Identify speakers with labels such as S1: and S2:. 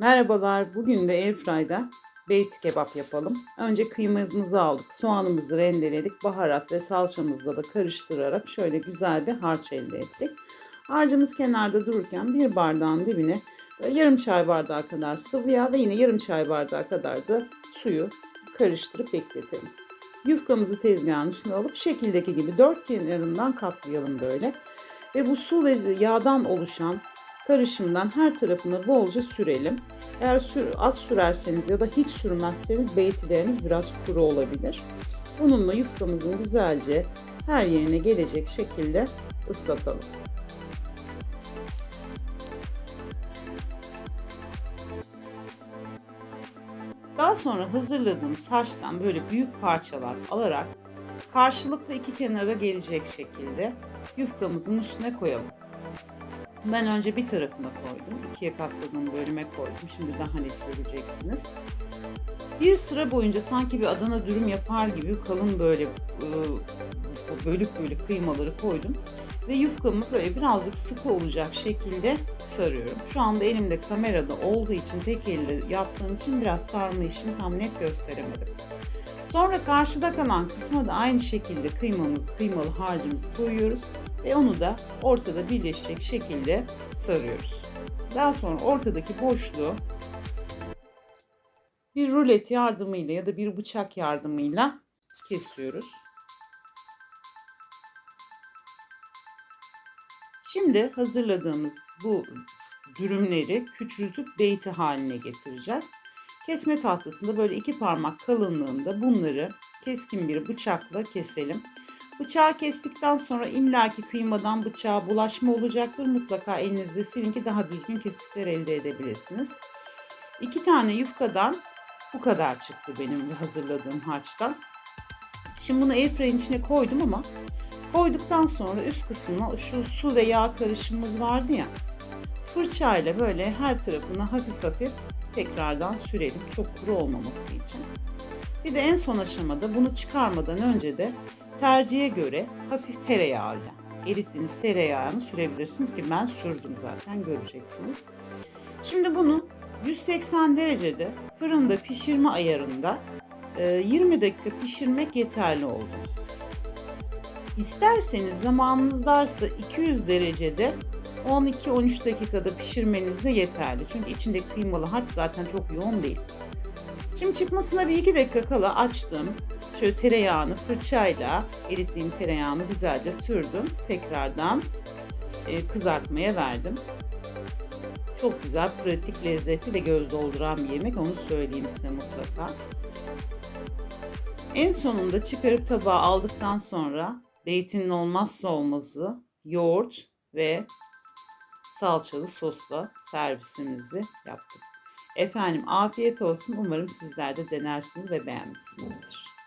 S1: Merhabalar. Bugün de Airfry'da beyti kebap yapalım. Önce kıymamızı aldık. Soğanımızı rendeledik. Baharat ve salçamızla da karıştırarak şöyle güzel bir harç elde ettik. Harcımız kenarda dururken bir bardağın dibine yarım çay bardağı kadar sıvı yağ ve yine yarım çay bardağı kadar da suyu karıştırıp bekletelim. Yufkamızı tezgahın üstüne alıp şekildeki gibi dört kenarından katlayalım böyle. Ve bu su ve yağdan oluşan karışımdan her tarafına bolca sürelim. Eğer sür, az sürerseniz ya da hiç sürmezseniz beytileriniz biraz kuru olabilir. Bununla yufkamızın güzelce her yerine gelecek şekilde ıslatalım. Daha sonra hazırladığımız harçtan böyle büyük parçalar alarak karşılıklı iki kenara gelecek şekilde yufkamızın üstüne koyalım. Ben önce bir tarafına koydum. ikiye katladığım bölüme koydum. Şimdi daha net göreceksiniz. Bir sıra boyunca sanki bir Adana dürüm yapar gibi kalın böyle bölük bölük kıymaları koydum. Ve yufkamı böyle birazcık sıkı olacak şekilde sarıyorum. Şu anda elimde kamerada olduğu için tek elle yaptığım için biraz sarma işini tam net gösteremedim. Sonra karşıda kalan kısma da aynı şekilde kıymamız, kıymalı harcımızı koyuyoruz ve onu da ortada birleşecek şekilde sarıyoruz. Daha sonra ortadaki boşluğu bir rulet yardımıyla ya da bir bıçak yardımıyla kesiyoruz. Şimdi hazırladığımız bu dürümleri küçültüp beyti haline getireceğiz. Kesme tahtasında böyle iki parmak kalınlığında bunları keskin bir bıçakla keselim. Bıçağı kestikten sonra illaki kıymadan bıçağa bulaşma olacaktır. Mutlaka elinizde silin ki daha düzgün kesikler elde edebilirsiniz. İki tane yufkadan bu kadar çıktı benim hazırladığım harçtan. Şimdi bunu airfryer'in içine koydum ama koyduktan sonra üst kısmına şu su ve yağ karışımımız vardı ya fırçayla böyle her tarafına hafif hafif tekrardan sürelim çok kuru olmaması için. Bir de en son aşamada bunu çıkarmadan önce de tercihe göre hafif tereyağıyla erittiğiniz tereyağını sürebilirsiniz ki ben sürdüm zaten göreceksiniz. Şimdi bunu 180 derecede fırında pişirme ayarında 20 e, dakika pişirmek yeterli oldu. İsterseniz zamanınız varsa 200 derecede 12-13 dakikada pişirmeniz de yeterli. Çünkü içinde kıymalı harç zaten çok yoğun değil. Şimdi çıkmasına bir iki dakika kala açtım. Şöyle tereyağını fırçayla erittiğim tereyağını güzelce sürdüm. Tekrardan e, kızartmaya verdim. Çok güzel, pratik, lezzetli ve göz dolduran bir yemek. Onu söyleyeyim size mutlaka. En sonunda çıkarıp tabağa aldıktan sonra zeytinin olmazsa olmazı yoğurt ve salçalı sosla servisimizi yaptık. Efendim afiyet olsun. Umarım sizler de denersiniz ve beğenmişsinizdir.